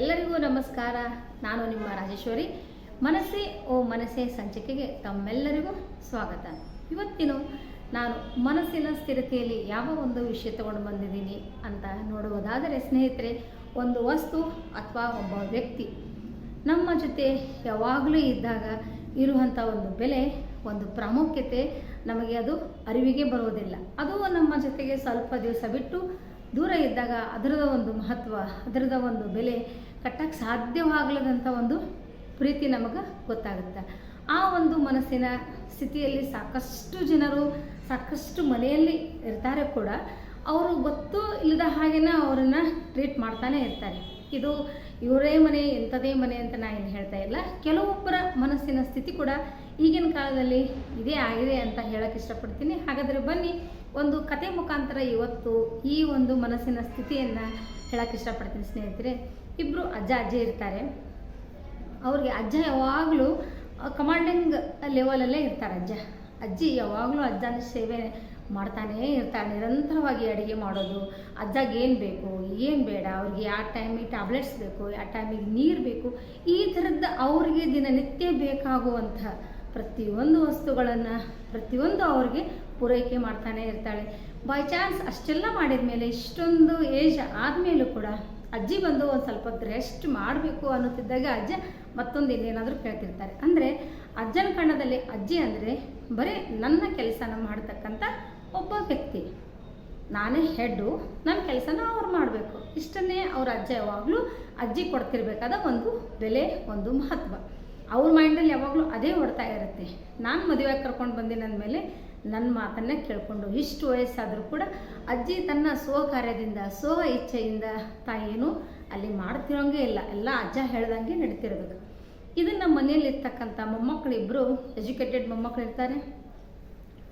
ಎಲ್ಲರಿಗೂ ನಮಸ್ಕಾರ. ನಾನು ನಿಮ್ಮ ರಾಜೇಶ್ವರಿ. ಮನಸ್ಸೆ ಓ ಮನಸ್ಸೆ ಸಂಚಿಕೆಗೆ ತಮ್ಮೆಲ್ಲರಿಗೂ ಸ್ವಾಗತ. ಇವತ್ತಿನ ನಾನು ಮನಸ್ಸಿನ ಸ್ಥಿರತೆಯಲ್ಲಿ ಯಾವ ಒಂದು ವಿಷಯ ತಗೊಂಡು ಬಂದಿದ್ದೀನಿ ಅಂತ ನೋಡುವುದಾದರೆ, ಸ್ನೇಹಿತರೆ, ಒಂದು ವಸ್ತು ಅಥವಾ ಒಬ್ಬ ವ್ಯಕ್ತಿ ನಮ್ಮ ಜೊತೆ ಯಾವಾಗಲೂ ಇದ್ದಾಗ ಇರುವಂಥ ಒಂದು ಬೆಲೆ, ಒಂದು ಪ್ರಾಮುಖ್ಯತೆ ನಮಗೆ ಅದು ಅರಿವಿಗೆ ಬರುವುದಿಲ್ಲ. ಅದು ನಮ್ಮ ಜೊತೆಗೆ ಸ್ವಲ್ಪ ದಿವಸ ಬಿಟ್ಟು ದೂರ ಇದ್ದಾಗ ಅದರದ ಒಂದು ಮಹತ್ವ, ಅದರದ ಒಂದು ಬೆಲೆ ಕಟ್ಟಕ್ಕೆ ಸಾಧ್ಯವಾಗ್ಲದಂಥ ಒಂದು ಪ್ರೀತಿ ನಮಗೆ ಗೊತ್ತಾಗುತ್ತೆ. ಆ ಒಂದು ಮನಸ್ಸಿನ ಸ್ಥಿತಿಯಲ್ಲಿ ಸಾಕಷ್ಟು ಜನರು ಸಾಕಷ್ಟು ಮನೆಯಲ್ಲಿ ಇರ್ತಾರೆ ಕೂಡ, ಅವರು ಗೊತ್ತು ಇಲ್ಲದ ಹಾಗೇನ ಅವರನ್ನು ಟ್ರೀಟ್ ಮಾಡ್ತಾನೆ ಇರ್ತಾರೆ. ಇದು ಇವರೇ ಮನೆ, ಎಂಥದೇ ಮನೆ ಅಂತ ನಾನು ಏನು ಹೇಳ್ತಾ ಇಲ್ಲ. ಕೆಲವೊಬ್ಬರ ಮನಸ್ಸಿನ ಸ್ಥಿತಿ ಕೂಡ ಈಗಿನ ಕಾಲದಲ್ಲಿ ಇದೇ ಆಗಿದೆ ಅಂತ ಹೇಳಕ್ಕೆ ಇಷ್ಟಪಡ್ತೀನಿ. ಹಾಗಾದರೆ ಬನ್ನಿ, ಒಂದು ಕತೆ ಮುಖಾಂತರ ಇವತ್ತು ಈ ಒಂದು ಮನಸ್ಸಿನ ಸ್ಥಿತಿಯನ್ನು ಹೇಳಕ್ಕೆ ಇಷ್ಟಪಡ್ತೀನಿ ಸ್ನೇಹಿತರೆ. ಇಬ್ಬರು ಅಜ್ಜ ಅಜ್ಜಿ ಇರ್ತಾರೆ. ಅವ್ರಿಗೆ ಅಜ್ಜ ಯಾವಾಗಲೂ ಕಮಾಂಡಿಂಗ್ ಲೆವೆಲಲ್ಲೇ ಇರ್ತಾರೆ ಅಜ್ಜ. ಅಜ್ಜಿ ಯಾವಾಗಲೂ ಅಜ್ಜನ ಸೇವೆ ಮಾಡ್ತಾನೇ ಇರ್ತಾರೆ, ನಿರಂತರವಾಗಿ ಅಡುಗೆ ಮಾಡೋದು. ಅಜ್ಜಗೆ ಏನು ಬೇಕು, ಏನು ಬೇಡ. ಅವ್ರಿಗೆ ಯಾವ ಟೈಮಿಗೆ ಟ್ಯಾಬ್ಲೆಟ್ಸ್ ಬೇಕು ಯಾವ ಟೈಮಿಗೆ ನೀರು ಬೇಕು. ಈ ಥರದ್ದು ಅವರಿಗೆ ದಿನನಿತ್ಯ ಬೇಕಾಗುವಂಥ ಪ್ರತಿಯೊಂದು ವಸ್ತುಗಳನ್ನು, ಪ್ರತಿಯೊಂದು ಅವ್ರಿಗೆ ಪೂರೈಕೆ ಮಾಡ್ತಾನೆ ಇರ್ತಾಳೆ. ಬೈ ಚಾನ್ಸ್ ಅಷ್ಟೆಲ್ಲ ಮಾಡಿದ ಮೇಲೆ ಇಷ್ಟೊಂದು ಏಜ್ ಆದಮೇಲೂ ಕೂಡ ಅಜ್ಜಿ ಬಂದು ಒಂದು ಸ್ವಲ್ಪ ಹೊತ್ತು ರೆಸ್ಟ್ ಮಾಡಬೇಕು ಅನ್ನುತ್ತಿದ್ದಾಗ ಅಜ್ಜ ಮತ್ತೊಂದು ಇನ್ನೇನಾದರೂ ಕೇಳ್ತಿರ್ತಾರೆ. ಅಂದರೆ ಅಜ್ಜನ ಕಣ್ಣದಲ್ಲಿ ಅಜ್ಜಿ ಅಂದರೆ ಬರೀ ನನ್ನ ಕೆಲಸನ ಮಾಡ್ತಕ್ಕಂಥ ಒಬ್ಬ ವ್ಯಕ್ತಿ. ನಾನೇ ಹೆಡ್ಡು ನನ್ನ ಕೆಲಸನ ಅವ್ರು ಮಾಡಬೇಕು. ಇಷ್ಟನ್ನೇ ಅವ್ರ ಅಜ್ಜ ಯಾವಾಗಲೂ ಅಜ್ಜಿ ಕೊಡ್ತಿರ್ಬೇಕಾದ ಒಂದು ಬೆಲೆ, ಒಂದು ಮಹತ್ವ. ಅವ್ರ ಮೈಂಡಲ್ಲಿ ಯಾವಾಗಲೂ ಅದೇ ಹೊಡ್ತಾ ಇರುತ್ತೆ. ನಾನು ಮದುವೆ ಕರ್ಕೊಂಡು ಬಂದಿನ ಅಂದಮೇಲೆ ನನ್ನ ಮಾತನ್ನೇ ಕೇಳಿಕೊಂಡು ಇಷ್ಟು ವಯಸ್ಸಾದರೂ ಕೂಡ ಅಜ್ಜಿ ತನ್ನ ಸ್ವ ಕಾರ್ಯದಿಂದ ಸ್ವ ಇಚ್ಛೆಯಿಂದ ತಾಯೇನು ಅಲ್ಲಿ ಮಾಡ್ತಿರೋಂಗೆ ಇಲ್ಲ. ಎಲ್ಲ ಅಜ್ಜ ಹೇಳ್ದಂಗೆ ನಡೀತಿರೋದು ಇದನ್ನು ಮನೆಯಲ್ಲಿ ಇರ್ತಕ್ಕಂಥ ಮೊಮ್ಮಕ್ಕಳಿಬ್ಬರು ಎಜುಕೇಟೆಡ್ ಮೊಮ್ಮಕ್ಕಳಿರ್ತಾರೆ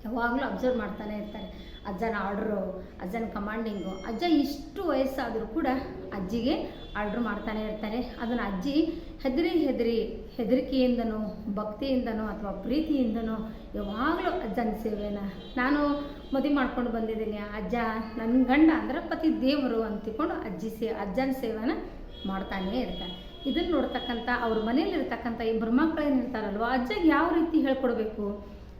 ಯಾವಾಗಲೂ ಅಬ್ಸರ್ವ್ ಮಾಡ್ತಾನೆ ಇರ್ತಾರೆ. ಅಜ್ಜನ ಆರ್ಡ್ರು, ಅಜ್ಜನ ಕಮಾಂಡಿಂಗು, ಅಜ್ಜ ಇಷ್ಟು ವಯಸ್ಸಾದರೂ ಕೂಡ ಅಜ್ಜಿಗೆ ಆರ್ಡ್ರ್ ಮಾಡ್ತಾನೆ ಇರ್ತಾರೆ. ಅದನ್ನು ಅಜ್ಜಿ ಹೆದರಿ ಹೆದರಿ ಹೆದರಿಕೆಯಿಂದನೋ, ಭಕ್ತಿಯಿಂದನೋ ಅಥವಾ ಪ್ರೀತಿಯಿಂದನೋ ಯಾವಾಗಲೂ ಅಜ್ಜನ ಸೇವೆನ ನಾನು ಮದುವೆ ಮಾಡ್ಕೊಂಡು ಬಂದಿದ್ದೀನಿ. ಅಜ್ಜ ನನ್ನ ಗಂಡ ಅಂದ್ರೆ ಪತಿ ದೇವರು ಅಂತಿಕೊಂಡು ಅಜ್ಜಿ ಸೇ, ಅಜ್ಜನ ಸೇವೆನ ಮಾಡ್ತಾನೇ ಇರ್ತಾನೆ. ಇದನ್ನು ನೋಡ್ತಕ್ಕಂಥ ಅವ್ರ ಮನೆಯಲ್ಲಿರ್ತಕ್ಕಂಥ ಇಬ್ಬರು ಮಕ್ಕಳು ಏನಿರ್ತಾರಲ್ವ ಅಜ್ಜಗೆ ಯಾವ ರೀತಿ ಹೇಳ್ಕೊಡ್ಬೇಕು?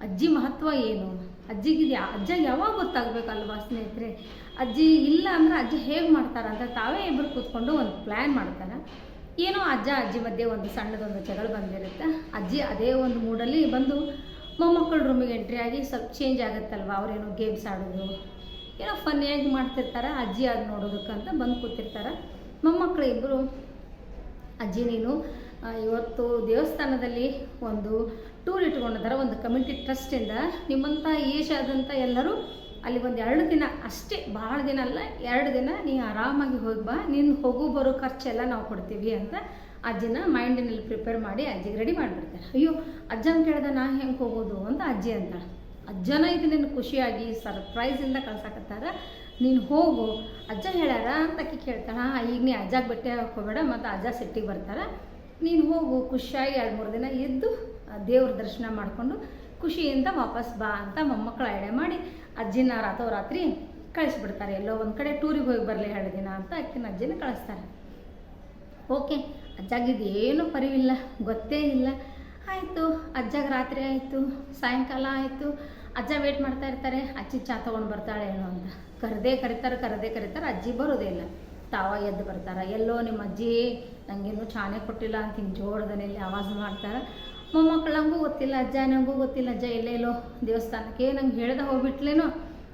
ಅಜ್ಜಿ ಮಹತ್ವ ಏನು? ಅಜ್ಜಿಗೆ ಅಜ್ಜಗೆ ಯಾವಾಗ ಗೊತ್ತಾಗಬೇಕಲ್ವಾ ಸ್ನೇಹಿತರೆ? ಅಜ್ಜಿ ಇಲ್ಲ ಅಂದ್ರೆ ಅಜ್ಜಿ ಹೇಗೆ ಮಾಡ್ತಾರ ಅಂತ ತಾವೇ ಇಬ್ಬರು ಕೂತ್ಕೊಂಡು ಒಂದು ಪ್ಲ್ಯಾನ್ ಮಾಡ್ತಾನೆ. ಏನೋ ಅಜ್ಜ ಅಜ್ಜಿ ಮಧ್ಯೆ ಒಂದು ಸಣ್ಣದೊಂದು ಜಗಳ ಬಂದಿರುತ್ತೆ. ಅಜ್ಜಿ ಅದೇ ಒಂದು ಮೂಡಲ್ಲಿ ಬಂದು ಮೊಮ್ಮಕ್ಕಳ ರೂಮಿಗೆ ಎಂಟ್ರಿ ಆಗಿ ಸ್ವಲ್ಪ ಚೇಂಜ್ ಆಗುತ್ತಲ್ವ? ಅವರೇನೋ ಗೇಮ್ಸ್ ಆಡೋದು, ಏನೋ ಫನ್ನಿಯಾಗಿ ಮಾಡ್ತಿರ್ತಾರೆ, ಅಜ್ಜಿ ಆಗಿ ನೋಡೋದಕ್ಕಂತ ಬಂದು ಕೂತಿರ್ತಾರೆ. ಮೊಮ್ಮಕ್ಕಳು ಇಬ್ಬರು ಅಜ್ಜಿ ನೀನು ಇವತ್ತು ದೇವಸ್ಥಾನದಲ್ಲಿ ಒಂದು ಟೂರ್ ಇಟ್ಕೊಂಡಿದ್ದಾರೆ ಒಂದು ಕಮ್ಯುನಿಟಿ ಟ್ರಸ್ಟಿಂದ ನಿಮ್ಮಂಥ ಏಜ್ ಆದಂಥ ಎಲ್ಲರೂ ಅಲ್ಲಿ ಒಂದು ಎರಡು ದಿನ ಅಷ್ಟೇ ಭಾಳ ದಿನ ಅಲ್ಲ, ಎರಡು ದಿನ ನೀ ಆರಾಮಾಗಿ ಹೋಗಿ ಬಾ ನಿನ್ನ ಹೋಗು ಬರೋ ಖರ್ಚೆಲ್ಲ ನಾವು ಕೊಡ್ತೀವಿ ಅಂತ ಅಜ್ಜಿನ ಮೈಂಡಿನಲ್ಲಿ ಪ್ರಿಪೇರ್ ಮಾಡಿ ಅಜ್ಜಿಗೆ ರೆಡಿ ಮಾಡಿಬಿಡ್ತಾರೆ. ಅಯ್ಯೋ ಅಜ್ಜನ ಕೇಳ್ದೆ ನಾ ಹೆಂಗೆ ಹೋಗೋದು? ಅಂತ ಅಜ್ಜಿ ಅಂತಾಳೆ. ಅಜ್ಜನ ಇದು ನಿನ್ನ ಖುಷಿಯಾಗಿ ಸರ್ಪ್ರೈಸಿಂದ ಕಳ್ಸಾಕತ್ತಾರ. ನೀನು ಹೋಗು. ಅಜ್ಜ ಹೇಳ್ಯಾರ ಅಂತ ಆಕಿ ಕೇಳ್ತಾಳ. ಹಾಂ, ಈಗ ನೀ ಅಜ್ಜಾಗ ಬಟ್ಟೆ ಹಾಕೋಬೇಡ ಮತ್ತು ಅಜ್ಜ ಸಿಟ್ಟಿಗೆ ಬರ್ತಾರೆ. ನೀನು ಹೋಗು, ಖುಷಿಯಾಗಿ ಎರಡು ಮೂರು ದಿನ ಎದ್ದು ದೇವ್ರ ದರ್ಶನ ಮಾಡಿಕೊಂಡು ಖುಷಿಯಿಂದ ವಾಪಸ್ ಬಾ ಅಂತ ಮೊಮ್ಮಕ್ಕಳ ಐಡಿಯಾ ಮಾಡಿ ಅಜ್ಜಿನ ರಾತೋರಾತ್ರಿ ಕಳಿಸ್ಬಿಡ್ತಾರೆ. ಎಲ್ಲೋ ಒಂದು ಕಡೆ ಟೂರಿಗೆ ಹೋಗಿ ಬರಲಿ ಎರಡು ದಿನ ಅಂತ ಅಕ್ಕಿನ ಅಜ್ಜಿನ ಕಳಿಸ್ತಾರೆ. ಓಕೆ, ಅಜ್ಜಾಗಿದ್ದು ಏನು ಪರಿವಿಲ್ಲ, ಗೊತ್ತೇ ಇಲ್ಲ. ಆಯಿತು, ಅಜ್ಜಾಗ ರಾತ್ರಿ ಆಯಿತು, ಸಾಯಂಕಾಲ ಆಯಿತು. ಅಜ್ಜ ವೇಟ್ ಮಾಡ್ತಾ ಇರ್ತಾರೆ, ಅಜ್ಜಿ ಚಾ ತೊಗೊಂಡು ಬರ್ತಾಳೆ ಅಂತ. ಕರೆದೇ ಕರಿತಾರೆ ಕರೆದೇ ಕರಿತಾರೆ, ಅಜ್ಜಿ ಬರೋದೇ ಇಲ್ಲ. ತಾವ ಎದ್ದು ಬರ್ತಾರೆ. ಎಲ್ಲೋ ನಿಮ್ಮ ಅಜ್ಜಿ ನನಗೇನು ಚಾನೇ ಕೊಟ್ಟಿಲ್ಲ ಅಂತ ಹಿಂಗೆ ಜೋರದನೆಯಲ್ಲಿ ಆವಾಜ್ ಮಾಡ್ತಾರೆ. ಮೊಮ್ಮಕ್ಕಳು ನನಗೂ ಗೊತ್ತಿಲ್ಲ, ಅಜ್ಜ ನನಗೂ ಗೊತ್ತಿಲ್ಲ. ಅಜ್ಜ ಎಲ್ಲೆಲ್ಲೋ ದೇವಸ್ಥಾನಕ್ಕೆ ನಂಗೆ ಹೇಳ್ದೆ ಹೋಗ್ಬಿಟ್ಲೇನೋ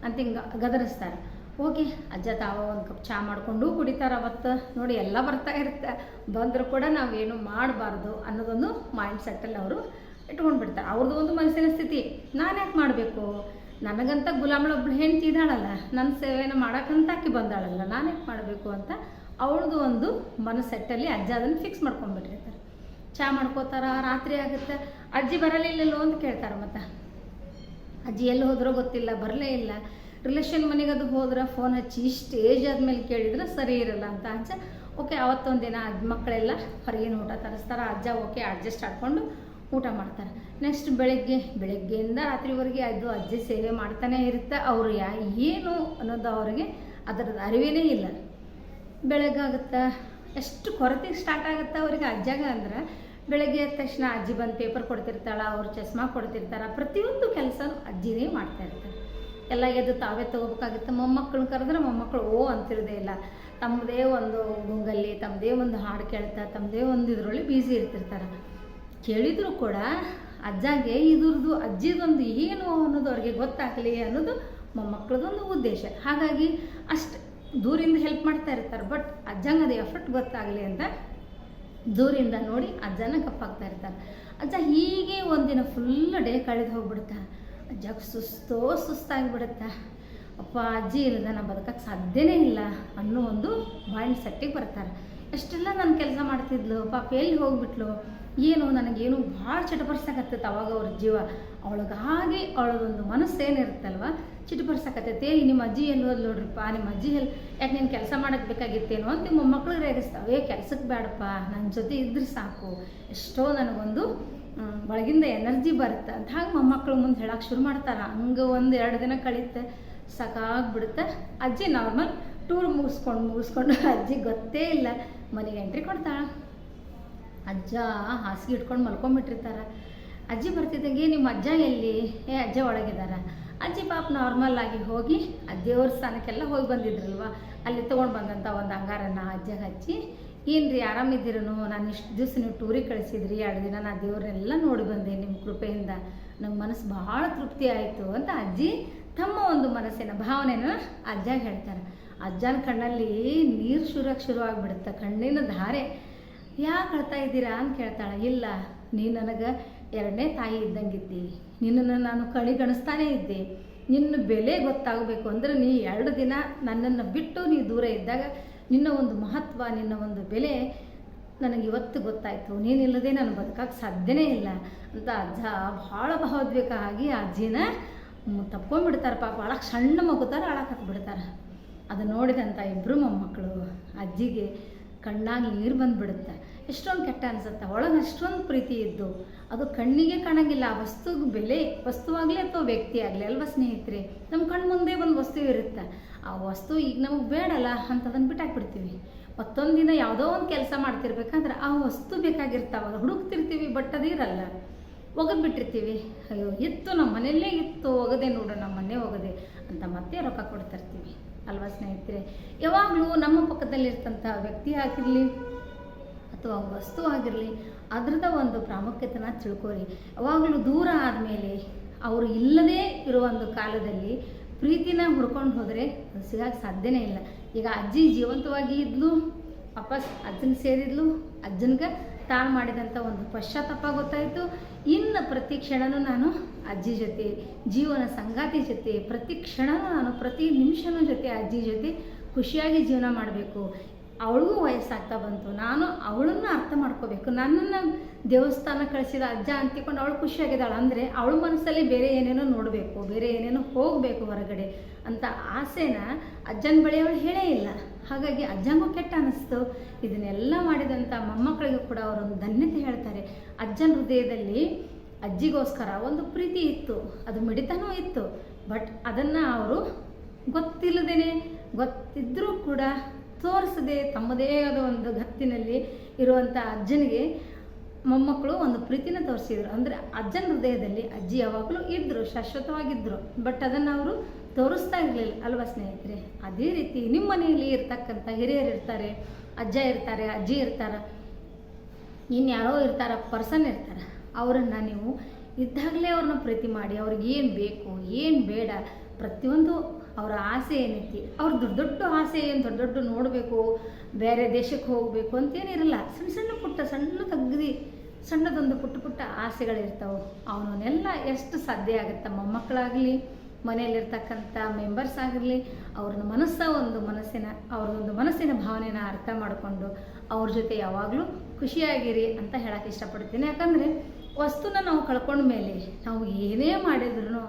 ಅಂತ ಹಿಂಗೆ ಗದರಿಸ್ತಾರೆ. ಹೋಗಿ ಅಜ್ಜ ತಾವ ಒಂದು ಕಪ್ ಚಹಾ ಮಾಡಿಕೊಂಡು ಕುಡಿತಾರೆ ಅವತ್ತು. ನೋಡಿ ಎಲ್ಲ ಬರ್ತಾ ಇರುತ್ತೆ. ಬಂದರೂ ಕೂಡ ನಾವೇನು ಮಾಡಬಾರ್ದು ಅನ್ನೋದೊಂದು ಮೈಂಡ್ ಸೆಟ್ಟಲ್ಲಿ ಅವರು ಇಟ್ಕೊಂಡು ಬಿಡ್ತಾರೆ ಅವ್ರದ್ದು ಒಂದು ಮನಸ್ಸಿನ ಸ್ಥಿತಿ. ನಾನು ಯಾಕೆ ಮಾಡಬೇಕು? ನನಗಂತ ಗುಲಾಮಳೊಬ್ಳು ಹೆಂಡ್ತಿ ಇದ್ದಾಳಲ್ಲ ನನ್ನ ಸೇವೆನ ಮಾಡೋಕ್ಕಂತ ಆಕಿ ಬಂದಾಳಲ್ಲ ನಾನು ಯಾಕೆ ಮಾಡಬೇಕು ಅಂತ ಅವಳದು ಒಂದು ಮನಸ್ಸೆಟ್ಟಲ್ಲಿ ಅಜ್ಜ ಅದನ್ನು ಫಿಕ್ಸ್ ಮಾಡ್ಕೊಂಡ್ಬಿಟ್ಟಿರ್ತಾರೆ. ಚಹಾ ಮಾಡ್ಕೋತಾರ, ರಾತ್ರಿ ಆಗುತ್ತೆ. ಅಜ್ಜಿ ಬರಲಿಲ್ಲಲ್ಲೋ ಅಂತ ಕೇಳ್ತಾರೆ ಮತ್ತೆ. ಅಜ್ಜಿ ಎಲ್ಲಿ ಹೋದ್ರೋ ಗೊತ್ತಿಲ್ಲ, ಬರಲೇ ಇಲ್ಲ. ರಿಲೇಷನ್ ಮನೆಗೆ ಅದು ಹೋದ್ರೆ ಫೋನ್ ಹಚ್ಚಿ ಇಷ್ಟು ಏಜ್ ಆದ್ಮೇಲೆ ಕೇಳಿದ್ರೆ ಸರಿ ಇರಲ್ಲ ಅಂತ ಅಜ್ಜ ಓಕೆ ಅವತ್ತೊಂದು ದಿನ ಮಕ್ಕಳೆಲ್ಲ ಹೊರಗಿನ ಊಟ ತರಿಸ್ತಾರೆ, ಅಜ್ಜ ಓಕೆ ಅಡ್ಜಸ್ಟ್ ಆಡ್ಕೊಂಡು ಊಟ ಮಾಡ್ತಾರೆ. ನೆಕ್ಸ್ಟ್ ಬೆಳಗ್ಗೆ, ಬೆಳಗ್ಗೆಯಿಂದ ರಾತ್ರಿವರೆಗೆ ಅದು ಅಜ್ಜಿ ಸೇವೆ ಮಾಡ್ತಾನೆ ಇರುತ್ತೆ. ಅವರು ಯಾ, ಏನು ಅನ್ನೋದು ಅವರಿಗೆ ಅದರದ್ದು ಅರಿವೇನೇ ಇಲ್ಲ. ಬೆಳಗ್ಗಾಗುತ್ತೆ ಎಷ್ಟು ಕೊರತೆ ಸ್ಟಾರ್ಟ್ ಆಗುತ್ತೆ ಅವ್ರಿಗೆ ಅಜ್ಜಾಗ ಅಂದ್ರೆ, ಬೆಳಗ್ಗೆ ಎದ್ದ ತಕ್ಷಣ ಅಜ್ಜಿ ಬಂದು ಪೇಪರ್ ಕೊಡ್ತಿರ್ತಾಳೆ, ಅವ್ರು ಚಸ್ಮಾ ಕೊಡ್ತಿರ್ತಾರೆ, ಪ್ರತಿಯೊಂದು ಕೆಲಸನೂ ಅಜ್ಜಿನೇ ಮಾಡ್ತಾ ಇರ್ತಾರೆ. ಎಲ್ಲ ಎದ್ದು ತಾವೇ ತಗೋಬೇಕಾಗಿತ್ತು. ಮೊಮ್ಮಕ್ಕಳನ್ನ ಕರೆದ್ರೆ ಮೊಮ್ಮಕ್ಕಳು, ಓ ಅಂತಿರೋದೇ ಇಲ್ಲ. ತಮ್ಮದೇ ಒಂದು ಗುಂಗಲ್ಲಿ ತಮ್ಮದೇ ಒಂದು ಹಾಡು ಕೇಳ್ತಾ ತಮ್ಮದೇ ಒಂದು ಇದರಲ್ಲಿ ಬ್ಯುಸಿ ಇರ್ತಿರ್ತಾರೆ. ಕೇಳಿದರೂ ಕೂಡ ಅಜ್ಜಾಗೆ ಇದ್ರದ್ದು ಅಜ್ಜಿದೊಂದು ಏನು ಅನ್ನೋದು ಅವ್ರಿಗೆ ಗೊತ್ತಾಗಲಿ ಅನ್ನೋದು ಮೊಮ್ಮಕ್ಕಳದೊಂದು ಉದ್ದೇಶ. ಹಾಗಾಗಿ ಅಷ್ಟು ದೂರಿಂದ ಹೆಲ್ಪ್ ಮಾಡ್ತಾ ಇರ್ತಾರೆ. ಬಟ್ ಅಜ್ಜಂಗೆ ಅದು ಎಫರ್ಟ್ ಗೊತ್ತಾಗಲಿ ಅಂತ ದೂರಿಂದ ನೋಡಿ ಅಜ್ಜನ ಕಪ್ಪಾಗ್ತಾ ಇರ್ತಾರೆ. ಅಜ್ಜ ಹೀಗೆ ಒಂದಿನ ಫುಲ್ ಡೇ ಕಳೆದು ಹೋಗ್ಬಿಡುತ್ತೆ ಅಜ್ಜಗೆ ಸುಸ್ತೋ ಸುಸ್ತಾಗಿಬಿಡುತ್ತೆ. ಅಪ್ಪ, ಅಜ್ಜಿ ಇಲ್ಲದ ನಾನು ಬದುಕಕ್ಕೆ ಸಾಧ್ಯನೇ ಇಲ್ಲ ಅನ್ನೋ ಒಂದು ಮೈಂಡ್ ಸೆಟ್ಟಿಗೆ ಬರ್ತಾರೆ. ಎಷ್ಟೆಲ್ಲ ನಾನು ಕೆಲಸ ಮಾಡ್ತಿದ್ಲು, ಪಾಪ ಎಲ್ಲಿ ಹೋಗ್ಬಿಟ್ಲು, ಏನು ನನಗೇನು ಭಾಳ ಚಟಪಡಿಸಕತ್ತೈತೆ ಅವಾಗ ಅವ್ರ ಜೀವ. ಅವಳಿಗಾಗಿ ಅವಳದೊಂದು ಮನಸ್ಸು ಏನಿರುತ್ತಲ್ವ ಚಿಟಪರ್ಸಕತ್ತೈತೆ ಏ ನಿಮ್ಮ ಅಜ್ಜಿ ಎಲ್ಲಿ ಹೋದ್ ನೋಡ್ರಿಪ್ಪ, ನಿಮ್ಮ ಅಜ್ಜಿ ಎಲ್ಲಿ, ಯಾಕೆ ನೀನು ಕೆಲಸ ಮಾಡೋಕ್ಕೆ ಬೇಕಾಗಿತ್ತೇನೋ ಅಂತ ನಿಮ್ಮ ಮಕ್ಳಿಗೆ ರೇಗಿಸ್ತಾವೆ ಕೆಲ್ಸಕ್ಕೆ ಬೇಡಪ್ಪ ನನ್ನ ಜೊತೆ ಇದ್ರೆ ಸಾಕು. ಎಷ್ಟೋ ನನಗೊಂದು ಒಳಗಿಂದ ಎನರ್ಜಿ ಬರುತ್ತೆ. ಅಂತ ಹಾಗೆ ಮೊಮ್ಮಕ್ಕಳು ಮುಂದೆ ಹೇಳಕ್ಕೆ ಶುರು ಮಾಡ್ತಾರೆ. ಹಂಗೆ ಒಂದು ಎರಡು ದಿನ ಕಳೀತೆ, ಸಾಕಾಗ್ಬಿಡುತ್ತೆ. ಅಜ್ಜಿ ನಾರ್ಮಲ್ ಟೂರ್ ಮುಗಿಸ್ಕೊಂಡು ಮುಗಿಸ್ಕೊಂಡು ಅಜ್ಜಿ ಗೊತ್ತೇ ಇಲ್ಲ. ಮನೆಗೆ ಎಂಟ್ರಿ ಕೊಡ್ತಾಳೆ. ಅಜ್ಜ ಹಾಸಿಗೆ ಇಟ್ಕೊಂಡು ಮಲ್ಕೊಂಬಿಟ್ಟಿರ್ತಾರೆ. ಅಜ್ಜಿ ಬರ್ತಿದ್ದಂಗೆ ನಿಮ್ಮ ಅಜ್ಜ ಎಲ್ಲಿ? ಏ, ಅಜ್ಜ ಒಳಗಿದ್ದಾರೆ ಅಜ್ಜಿ ಪಾಪ ನಾರ್ಮಲ್ ಆಗಿ ಹೋಗಿ ದೇವ್ರ ಸ್ಥಾನಕ್ಕೆಲ್ಲ ಹೋಗಿ ಬಂದಿದ್ರಲ್ವ? ಅಲ್ಲಿ ತೊಗೊಂಡು ಬಂದಂಥ ಒಂದು ಅಂಗಾರನ್ನ ಅಜ್ಜಗೆ ಹಚ್ಚಿ ಏನು ರೀ ಆರಾಮಿದ್ದೀರನು ನಾನು ಇಷ್ಟು ದಿವಸ ನೀವು ಟೂರಿಗೆ ಕಳಿಸಿದ್ರಿ, ಎರಡು ದಿನ ನಾನು ದೇವ್ರನ್ನೆಲ್ಲ ನೋಡಿ ಬಂದೆ ನಿಮ್ಮ ಕೃಪೆಯಿಂದ. ನಮ್ಮ ಮನಸ್ಸು ಭಾಳ ತೃಪ್ತಿ ಆಯಿತು ಅಂತ ಅಜ್ಜಿ ತಮ್ಮ ಒಂದು ಮನಸ್ಸಿನ ಭಾವನೆನ ಅಜ್ಜ ಹೇಳ್ತಾರೆ. ಅಜ್ಜನ ಕಣ್ಣಲ್ಲಿ ನೀರು ಶುರು ಆಗಿಬಿಡುತ್ತೆ, ಕಣ್ಣಿನ ಧಾರೆ. ಯಾಕೆ ಅಳ್ತಾ ಇದ್ದೀರಾ ಅಂತ ಕೇಳ್ತಾಳೆ. ಇಲ್ಲ ನೀ ನನಗೆ ಎರಡನೇ ತಾಯಿ ಇದ್ದಂಗಿದ್ದಿ. ನಿನ್ನನ್ನು ನಾನು ಕಣಿಗಣಿಸ್ತಾನೇ ಇದ್ದೆ. ನಿನ್ನ ಬೆಲೆ ಗೊತ್ತಾಗಬೇಕು ಅಂದರೆ ನೀ ಎರಡು ದಿನ ನನ್ನನ್ನು ಬಿಟ್ಟು ನೀ ದೂರ ಇದ್ದಾಗ ನಿನ್ನ ಒಂದು ಮಹತ್ವ, ನಿನ್ನ ಒಂದು ಬೆಲೆ ನನಗೆ ಇವತ್ತು ಗೊತ್ತಾಯಿತು. ನೀನಿಲ್ಲದೆ ನಾನು ಬದುಕಕ್ಕೆ ಸಾಧ್ಯನೇ ಇಲ್ಲ ಅಂತ ಅಜ್ಜ ಭಾಳ ಭಾವೋದ್ವೇಕ ಆಗಿ ಅಜ್ಜಿನ ತಪ್ಕೊಂಡ್ಬಿಡ್ತಾರೆ. ಪಾಪ ಅಳಕ್ಕೆ ಸಣ್ಣ ಮಗುತಾರೆ ಅಳಕ್ಕೆ ಬಿಡ್ತಾರೆ ಅದು ನೋಡಿದಂಥ ಇಬ್ಬರು ಮೊಮ್ಮಕ್ಕಳು ಅಜ್ಜಿಗೆ ಕಣ್ಣಾಗಿ ನೀರು ಬಂದುಬಿಡುತ್ತೆ. ಎಷ್ಟೊಂದು ಕೆಟ್ಟ ಅನಿಸುತ್ತೆ. ಒಳಗೆ ಅಷ್ಟೊಂದು ಪ್ರೀತಿ ಇದ್ದು ಅದು ಕಣ್ಣಿಗೆ ಕಾಣಂಗಿಲ್ಲ. ಆ ವಸ್ತುಗೆ ಬೆಲೆ, ವಸ್ತುವಾಗಲಿ ಅಥವಾ ವ್ಯಕ್ತಿ ಆಗಲಿ ಅಲ್ವಾ ಸ್ನೇಹಿತರೆ? ನಮ್ಮ ಕಣ್ಣು ಮುಂದೆ ಒಂದು ವಸ್ತು ಇರುತ್ತೆ. ಆ ವಸ್ತು ಈಗ ನಮಗೆ ಬೇಡಲ್ಲ ಅಂತದನ್ನು ಬಿಟ್ಟಾಕ್ಬಿಡ್ತೀವಿ. ಮತ್ತೊಂದು ದಿನ ಯಾವುದೋ ಒಂದು ಕೆಲಸ ಮಾಡ್ತಿರ್ಬೇಕಂದ್ರೆ ಆ ವಸ್ತು ಬೇಕಾಗಿರ್ತಾವಲ್ಲ ಹುಡುಕ್ತಿರ್ತೀವಿ ಬಟ್ ಅದು ಇರಲ್ಲ. ಒಗದು ಬಿಟ್ಟಿರ್ತೀವಿ ಅಯ್ಯೋ, ಇತ್ತು ನಮ್ಮ ಮನೆಯಲ್ಲೇ ಇತ್ತು, ಒಗದೆ ನೋಡು ನಮ್ಮ ಮನೆ ಒಗದೆ ಅಂತ ಮತ್ತೆ ರೊಕ್ಕ ಕೊಡ್ತಿರ್ತೀವಿ. ಅಲ್ವಾ ಸ್ನೇಹಿತರೆ? ಯಾವಾಗಲೂ ನಮ್ಮ ಪಕ್ಕದಲ್ಲಿರ್ತಂಥ ವ್ಯಕ್ತಿ ಆಗಿರಲಿ ಅಥವಾ ವಸ್ತು ಆಗಿರಲಿ, ಅದ್ರದ ಒಂದು ಪ್ರಾಮುಖ್ಯತೆನ ತಿಳ್ಕೊರಿ ಯಾವಾಗಲೂ ದೂರ ಆದಮೇಲೆ ಅವರು ಇಲ್ಲದೇ ಇರುವ ಒಂದು ಕಾಲದಲ್ಲಿ ಪ್ರೀತಿನ ಹುಡ್ಕೊಂಡು ಹೋದರೆ ಅದು ಸಿಗಕ್ಕೆ ಸಾಧ್ಯನೇ ಇಲ್ಲ. ಈಗ ಅಜ್ಜಿ ಜೀವಂತವಾಗಿ ಇದ್ಲು, ವಾಪಸ್ ಅಜ್ಜನ ಸೇರಿದ್ಲು, ಅಜ್ಜನ್ಗೆ ತಾನು ಮಾಡಿದಂಥ ಒಂದು ಪಶ್ಚಾತ್ತಾಪ ಗೊತ್ತಾಯಿತು. ಇನ್ನು ಪ್ರತಿ ಕ್ಷಣನೂ ನಾನು ಅಜ್ಜಿ ಜೊತೆ, ಜೀವನ ಸಂಗಾತಿ ಜೊತೆ, ಪ್ರತಿ ಕ್ಷಣನೂ ನಾನು ಪ್ರತಿ ನಿಮಿಷನೂ ಜೊತೆ ಅಜ್ಜಿ ಜೊತೆ ಖುಷಿಯಾಗಿ ಜೀವನ ಮಾಡಬೇಕು. ಅವಳಿಗೂ ವಯಸ್ಸಾಗ್ತಾ ಬಂತು. ನಾನು ಅವಳನ್ನು ಅರ್ಥ ಮಾಡ್ಕೋಬೇಕು. ನನ್ನನ್ನು ದೇವಸ್ಥಾನ ಕಳಿಸಿದ ಅಜ್ಜ ಅಂತಿಕೊಂಡು ಅವಳು ಖುಷಿಯಾಗಿದ್ದಾಳೆ. ಅಂದರೆ ಅವಳ ಮನಸ್ಸಲ್ಲಿ ಬೇರೆ ಏನೇನೋ ನೋಡಬೇಕು, ಬೇರೆ ಏನೇನೋ ಹೋಗಬೇಕು ಹೊರಗಡೆ ಅಂತ ಆಸೆನ ಅಜ್ಜನ ಬಳಿ ಅವಳು ಹೇಳೇ ಇಲ್ಲ. ಹಾಗಾಗಿ ಅಜ್ಜಂಗೂ ಕೆಟ್ಟ ಅನ್ನಿಸ್ತು ಇದನ್ನೆಲ್ಲ ಮಾಡಿದಂಥ ಮೊಮ್ಮಕ್ಕಳಿಗೂ ಕೂಡ ಅವರೊಂದು ಧನ್ಯತೆ ಹೇಳ್ತಾರೆ. ಅಜ್ಜನ ಹೃದಯದಲ್ಲಿ ಅಜ್ಜಿಗೋಸ್ಕರ ಒಂದು ಪ್ರೀತಿ ಇತ್ತು. ಅದು ಮಿಡಿತನೂ ಇತ್ತು. ಬಟ್ ಅದನ್ನು ಅವರು ಗೊತ್ತಿಲ್ಲದೇನೆ ಗೊತ್ತಿದ್ದರೂ ಕೂಡ ತೋರಿಸದೆ ತಮ್ಮದೇ ಆದ ಒಂದು ಗತ್ತಿನಲ್ಲಿ ಇರುವಂಥ ಅಜ್ಜನಿಗೆ ಮೊಮ್ಮಕ್ಕಳು ಒಂದು ಪ್ರೀತಿನ ತೋರಿಸಿದ್ರು. ಅಂದರೆ ಅಜ್ಜನ ಹೃದಯದಲ್ಲಿ ಅಜ್ಜಿ ಯಾವಾಗಲೂ ಇದ್ದರು ಶಾಶ್ವತವಾಗಿದ್ದರು ಬಟ್ ಅದನ್ನು ಅವರು ತೋರಿಸ್ತಾ ಇರಲಿಲ್ಲ. ಅಲ್ವಾ ಸ್ನೇಹಿತರೆ? ಅದೇ ರೀತಿ ನಿಮ್ಮ ಮನೆಯಲ್ಲಿ ಇರ್ತಕ್ಕಂಥ ಹಿರಿಯರು ಇರ್ತಾರೆ, ಅಜ್ಜ ಇರ್ತಾರೆ, ಅಜ್ಜಿ ಇರ್ತಾರೆ, ಇನ್ಯಾರೋ ಇರ್ತಾರೆ ಪರ್ಸನ್ ಇರ್ತಾರೆ. ಅವರನ್ನು ನೀವು ಇದ್ದಾಗಲೇ ಅವ್ರನ್ನ ಪ್ರೀತಿ ಮಾಡಿ, ಅವ್ರಿಗೆ ಏನು ಬೇಕು, ಏನು ಬೇಡ, ಪ್ರತಿಯೊಂದು ಅವರ ಆಸೆ ಏನೈತಿ? ಅವ್ರ ದೊಡ್ಡ ದೊಡ್ಡ ಆಸೆ ಏನು ದೊಡ್ಡ ದೊಡ್ಡ ನೋಡಬೇಕು, ಬೇರೆ ದೇಶಕ್ಕೆ ಹೋಗಬೇಕು ಅಂತೇನಿರಲ್ಲ. ಸಣ್ಣ ಸಣ್ಣ ಪುಟ್ಟ, ಸಣ್ಣ ತಗ್ದಿ, ಸಣ್ಣದೊಂದು ಪುಟ್ಟ ಪುಟ್ಟ ಆಸೆಗಳಿರ್ತಾವೆ. ಅವನನ್ನೆಲ್ಲ ಎಷ್ಟು ಸಾಧ್ಯ ಆಗುತ್ತೆ? ಮೊಮ್ಮಕ್ಕಳಾಗಲಿ, ಮನೆಯಲ್ಲಿರ್ತಕ್ಕಂಥ ಮೆಂಬರ್ಸ್ ಆಗಿರಲಿ, ಅವ್ರನ್ನ ಮನಸ್ಸ ಒಂದು ಮನಸ್ಸಿನ ಒಂದು ಮನಸ್ಸಿನ ಭಾವನೆನ ಅರ್ಥ ಮಾಡಿಕೊಂಡು ಅವ್ರ ಜೊತೆ ಯಾವಾಗಲೂ ಖುಷಿಯಾಗಿರಿ ಅಂತ ಹೇಳಕ್ಕೆ ಇಷ್ಟಪಡ್ತೀನಿ. ಯಾಕಂದರೆ, ವಸ್ತುನ ನಾವು ಕಳ್ಕೊಂಡ ಮೇಲೆ ನಾವು ಏನೇ ಮಾಡಿದ್ರು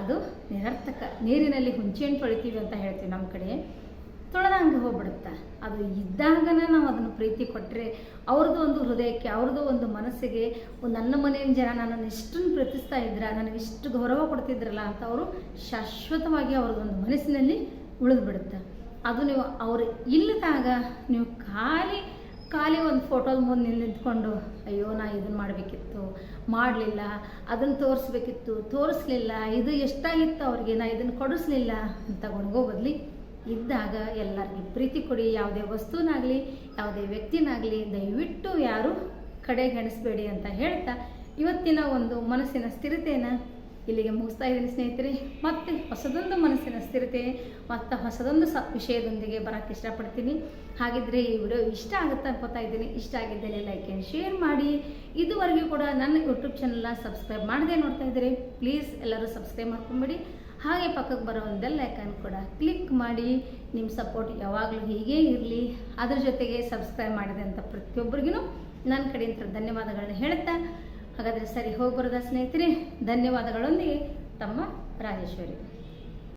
ಅದು ನಿರರ್ಥಕ. ನೀರಿನಲ್ಲಿ ಹುಂಚೆಣ್ಣು ತೊಳಿತೀವಿ ಅಂತ ಹೇಳ್ತೀವಿ ನಮ್ಮ ಕಡೆ. ತೊಳೆದಂಗೆ ಹೋಗ್ಬಿಡುತ್ತೆ. ಅದು ಇದ್ದಾಗನ ನಾವು ಅದನ್ನು ಪ್ರೀತಿ ಕೊಟ್ಟರೆ ಅವ್ರದ್ದು ಒಂದು ಹೃದಯಕ್ಕೆ, ಅವ್ರದ್ದು ಒಂದು ಮನಸ್ಸಿಗೆ ಒಂದು ನನ್ನ ಮನೆಯ ಜನ ನನ್ನನ್ನು ಇಷ್ಟನ್ನು ಪ್ರೀತಿಸ್ತಾ ಇದ್ರ, ನನಗೆ ಇಷ್ಟು ಗೌರವ ಕೊಡ್ತಿದ್ರಲ್ಲ ಅಂತ ಅವರು ಶಾಶ್ವತವಾಗಿ ಅವ್ರದ್ದೊಂದು ಮನಸ್ಸಿನಲ್ಲಿ ಉಳಿದು ಬಿಡುತ್ತೆ ಅದು ನೀವು ಅವರು ಇಲ್ಲದಾಗ ನೀವು ಖಾಲಿ ಖಾಲಿ ಒಂದು ಫೋಟೋದ ಮುಂದೆ ನಿಂತ್ಕೊಂಡು, ಅಯ್ಯೋ, ನಾ ಇದನ್ನು ಮಾಡಬೇಕಿತ್ತು, ಮಾಡಲಿಲ್ಲ ಅದನ್ನು ತೋರಿಸ್ಬೇಕಿತ್ತು, ತೋರಿಸ್ಲಿಲ್ಲ, ಇದು ಎಷ್ಟಾಗಿತ್ತು ಅವ್ರಿಗೆ, ನಾ ಇದನ್ನು ಕೊಡಿಸ್ಲಿಲ್ಲ ಅಂತ ಒಣಗೋ ಬದಲಿ ಇದ್ದಾಗ ಎಲ್ಲರಿಗೂ ಪ್ರೀತಿ ಕೊಡಿ, ಯಾವುದೇ ವಸ್ತುನಾಗಲಿ, ಯಾವುದೇ ವ್ಯಕ್ತಿನಾಗಲಿ, ದಯವಿಟ್ಟು ಯಾರು ಕಡೆಗಣಿಸ್ಬೇಡಿ ಅಂತ ಹೇಳ್ತಾ, ಇವತ್ತಿನ ಒಂದು ಮನಸ್ಸಿನ ಸ್ಥಿರತೆಯನ್ನು ಇಲ್ಲಿಗೆ ಮುಗಿಸ್ತಾ ಇದ್ದೀನಿ ಸ್ನೇಹಿತರೆ. ಮತ್ತೆ ಹೊಸದೊಂದು ಮನಸ್ಸಿನ ಸ್ಥಿರತೆ, ಮತ್ತು ಹೊಸದೊಂದು ಸ ವಿಷಯದೊಂದಿಗೆ ಬರೋಕ್ಕೆ ಇಷ್ಟಪಡ್ತೀನಿ. ಹಾಗಿದ್ರೆ ಈ ವಿಡಿಯೋ ಇಷ್ಟ ಆಗುತ್ತೆ ಅನ್ಕೋತಾ ಇದ್ದೀನಿ. ಇಷ್ಟ ಆಗಿದ್ದಲ್ಲಿ ಲೈಕ್ ಆ್ಯಂಡ್ ಶೇರ್ ಮಾಡಿ. ಇದುವರೆಗೂ ಕೂಡ ನನ್ನ ಯೂಟ್ಯೂಬ್ ಚಾನಲ್ನ ಸಬ್ಸ್ಕ್ರೈಬ್ ಮಾಡದೆ ನೋಡ್ತಾ ಇದ್ದೀರಿ ಪ್ಲೀಸ್ ಎಲ್ಲರೂ ಸಬ್ಸ್ಕ್ರೈಬ್ ಮಾಡ್ಕೊಂಬಿಡಿ. ಹಾಗೆ ಪಕ್ಕಕ್ಕೆ ಬರೋ ಒಂದು ಬೆಲ್ ಕೂಡ ಕ್ಲಿಕ್ ಮಾಡಿ. ನಿಮ್ಮ ಸಪೋರ್ಟ್ ಯಾವಾಗಲೂ ಹೀಗೇ ಇರಲಿ. ಅದ್ರ ಜೊತೆಗೆ ಸಬ್ಸ್ಕ್ರೈಬ್ ಮಾಡಿದಂಥ ಪ್ರತಿಯೊಬ್ಬರಿಗೂ ನನ್ನ ಕಡೆಯಿಂದ ಧನ್ಯವಾದಗಳನ್ನ ಹೇಳ್ತಾ ಹಾಗಾದರೆ ಸರಿ ಹೋಗಿ ಸ್ನೇಹಿತರೆ? ಧನ್ಯವಾದಗಳೊಂದಿಗೆ ತಮ್ಮ ರಾಜೇಶ್ವರಿ.